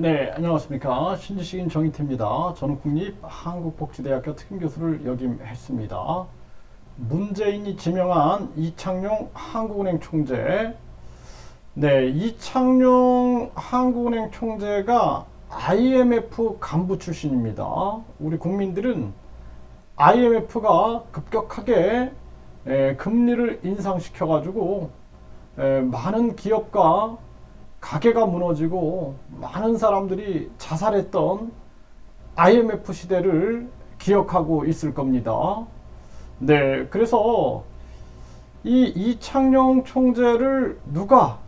네, 안녕하십니까. 신지식인 정희태입니다. 저는 국립한국복지대학교 특임교수를 역임했습니다. 문재인이 지명한 이창용 한국은행 총재. 네, 이창용 한국은행 총재가 IMF 간부 출신입니다. 우리 국민들은 IMF가 급격하게 에, 금리를 인상시켜가지고 에, 많은 기업과 가게가 무너지고 많은 사람들이 자살했던 IMF 시대를 기억하고 있을 겁니다. 네, 그래서 이 이창용 총재를 누가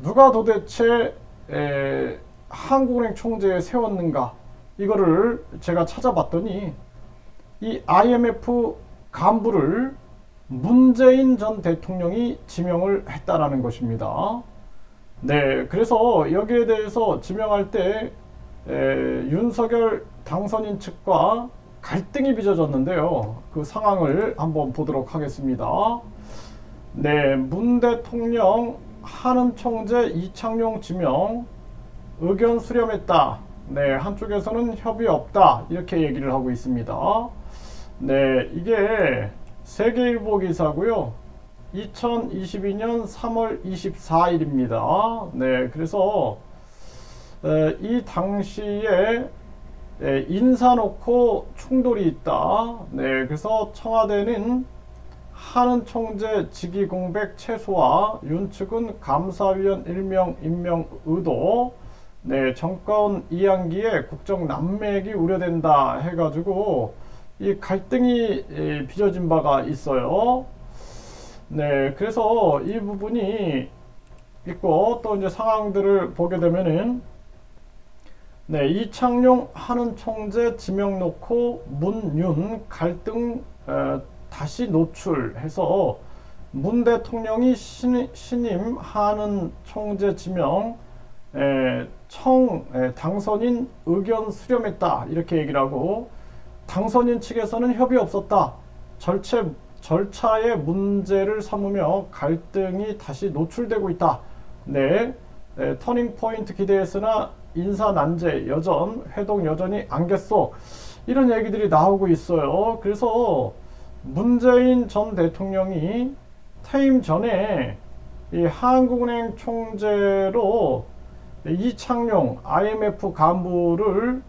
누가 도대체 에, 한국은행 총재에 세웠는가 이거를 제가 찾아봤더니 이 IMF 간부를 문재인 전 대통령이 지명을 했다라는 것입니다. 네, 그래서 여기에 대해서 지명할 때 에, 윤석열 당선인 측과 갈등이 빚어졌는데요. 그 상황을 한번 보도록 하겠습니다. 네, 문 대통령 한은 총재 이창용 지명 의견 수렴했다. 네, 한쪽에서는 협의 없다. 이렇게 얘기를 하고 있습니다. 네, 이게 세계일보 기사고요. 2022년 3월 24일입니다. 네, 그래서 에, 이 당시에 에, 인사 놓고 충돌이 있다. 네, 그래서 청와대는 한은 총재 직위 공백 최소화, 윤 측은 감사위원 일명 임명 의도, 네, 정권 이양기에 국정 난맥이 우려된다 해가지고 이 갈등이 에, 빚어진 바가 있어요. 네, 그래서 이 부분이 있고 또 이제 상황들을 보게 되면은 네, 이창용 한은 총재 지명 놓고 문윤 갈등 에, 다시 노출해서 문 대통령이 신, 신임 한은 총재 지명 에, 청 에, 당선인 의견 수렴했다. 이렇게 얘기를 하고 당선인 측에서는 협의 없었다. 절차 절차의 문제를 삼으며 갈등이 다시 노출되고 있다. 네, 네 터닝 포인트 기대했으나 인사 난제 여전 회동 여전히 안겠소 이런 얘기들이 나오고 있어요. 그래서 문재인 전 대통령이 퇴임 전에 이 한국은행 총재로 이창용 IMF 간부를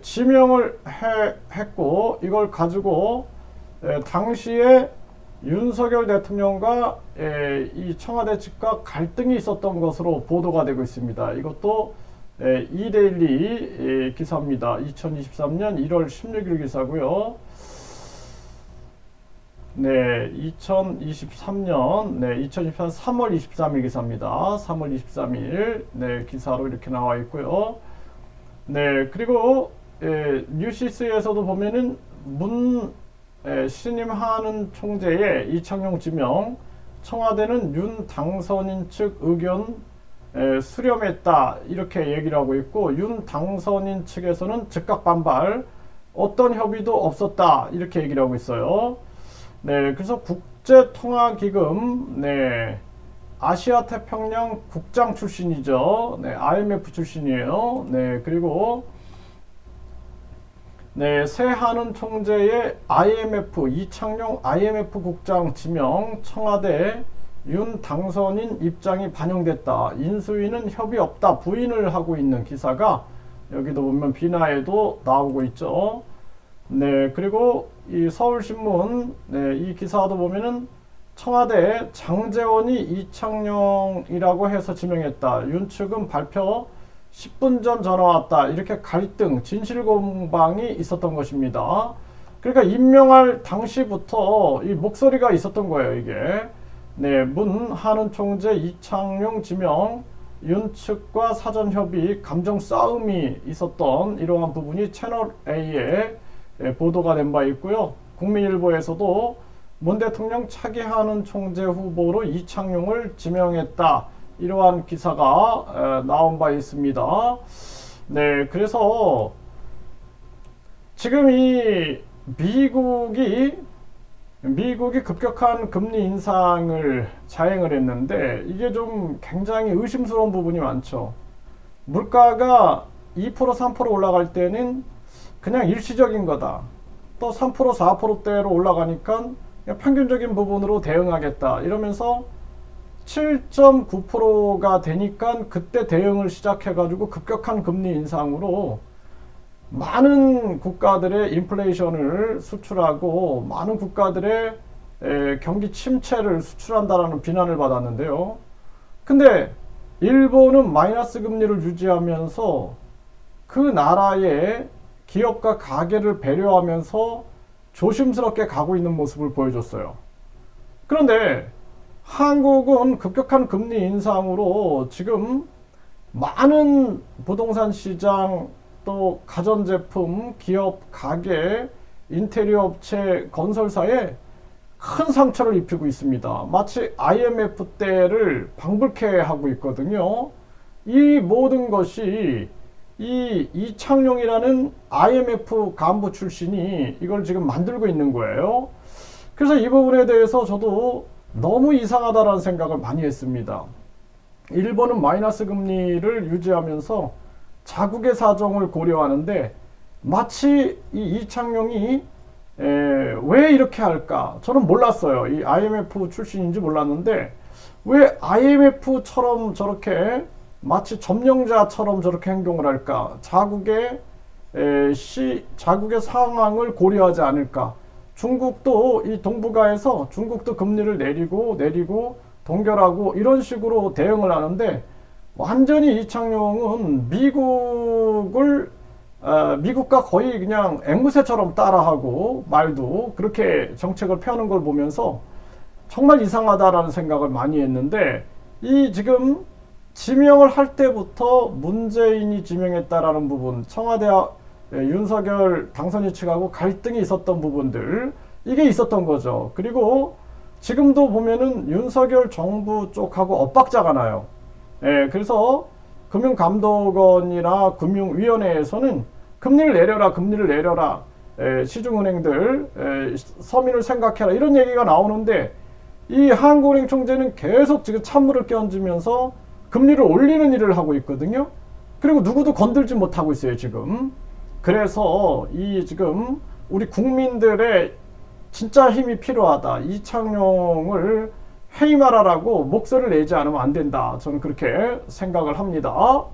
지명을 해, 했고 이걸 가지고 에, 당시에 윤석열 대통령과 에, 이 청와대 측과 갈등이 있었던 것으로 보도가 되고 있습니다. 이것도 에, 이데일리 에, 기사입니다. 2023년 1월 16일 기사고요. 네, 2023년, 네, 2023년 3월 23일 기사입니다. 3월 23일, 네, 기사로 이렇게 나와 있고요. 네, 그리고 에, 뉴시스에서도 보면은 문 에, 신임하는 총재의 이창용 지명, 청와대는 윤 당선인 측 의견 에, 수렴했다 이렇게 얘기를 하고 있고 윤 당선인 측에서는 즉각 반발, 어떤 협의도 없었다 이렇게 얘기를 하고 있어요. 네, 그래서 국제통화기금, 네, 아시아 태평양 국장 출신이죠. 네, IMF 출신이에요. 네, 그리고 네, 새하는 총재의 IMF 이창용 IMF 국장 지명 청와대 윤 당선인 입장이 반영됐다. 인수위는 협의 없다. 부인을 하고 있는 기사가 여기도 보면 비나에도 나오고 있죠. 네, 그리고 이 서울신문 네, 이 기사도 보면은 청와대 장재원이 이창용이라고 해서 지명했다. 윤 측은 발표 10분 전 전화 왔다. 이렇게 갈등, 진실 공방이 있었던 것입니다. 그러니까 임명할 당시부터 이 목소리가 있었던 거예요, 이게. 네, 문 하는 총재 이창용 지명 윤 측과 사전 협의 감정 싸움이 있었던 이러한 부분이 채널 A에 예, 보도가 된 바 있고요. 국민일보에서도 문 대통령 차기하는 총재 후보로 이창용을 지명했다. 이러한 기사가 나온 바 있습니다. 네, 그래서 지금 이 미국이 미국이 급격한 금리 인상을 자행을 했는데 이게 좀 굉장히 의심스러운 부분이 많죠. 물가가 2% 3% 올라갈 때는 그냥 일시적인 거다. 또 3% 4%대로 올라가니까 평균적인 부분으로 대응하겠다. 이러면서 7.9%가 되니까 그때 대응을 시작해가지고 급격한 금리 인상으로 많은 국가들의 인플레이션을 수출하고 많은 국가들의 에, 경기 침체를 수출한다라는 비난을 받았는데요. 근데 일본은 마이너스 금리를 유지하면서 그 나라의 기업과 가게를 배려하면서 조심스럽게 가고 있는 모습을 보여줬어요. 그런데 한국은 급격한 금리 인상으로 지금 많은 부동산 시장 또 가전제품, 기업, 가게, 인테리어 업체, 건설사에 큰 상처를 입히고 있습니다. 마치 IMF 때를 방불케 하고 있거든요. 이 모든 것이 이 이창용이라는 IMF 간부 출신이 이걸 지금 만들고 있는 거예요. 그래서 이 부분에 대해서 저도 너무 이상하다라는 생각을 많이 했습니다. 일본은 마이너스 금리를 유지하면서 자국의 사정을 고려하는데 마치 이 이창용이 에, 왜 이렇게 할까? 저는 몰랐어요. 이 IMF 출신인지 몰랐는데 왜 IMF처럼 저렇게 마치 점령자처럼 저렇게 행동을 할까? 자국의 에, 시 자국의 상황을 고려하지 않을까? 중국도 이 동북아에서 중국도 금리를 내리고 내리고 동결하고 이런 식으로 대응을 하는데 완전히 이창용은 미국을 어, 미국과 거의 그냥 앵무새처럼 따라하고 말도 그렇게 정책을 펴는 걸 보면서 정말 이상하다라는 생각을 많이 했는데 이 지금 지명을 할 때부터 문재인이 지명했다라는 부분 청와대 예, 윤석열 당선인 측하고 갈등이 있었던 부분들 이게 있었던 거죠. 그리고 지금도 보면은 윤석열 정부 쪽하고 엇박자가 나요. 예, 그래서 금융감독원이나 금융위원회에서는 금리를 내려라, 금리를 내려라, 에, 시중은행들 에, 서민을 생각해라 이런 얘기가 나오는데 이 한국은행 총재는 계속 지금 찬물을 끼얹으면서 금리를 올리는 일을 하고 있거든요. 그리고 누구도 건들지 못하고 있어요 지금. 그래서 이 지금 우리 국민들의 진짜 힘이 필요하다. 이창용을 해임하라라고 목소리를 내지 않으면 안 된다. 저는 그렇게 생각을 합니다.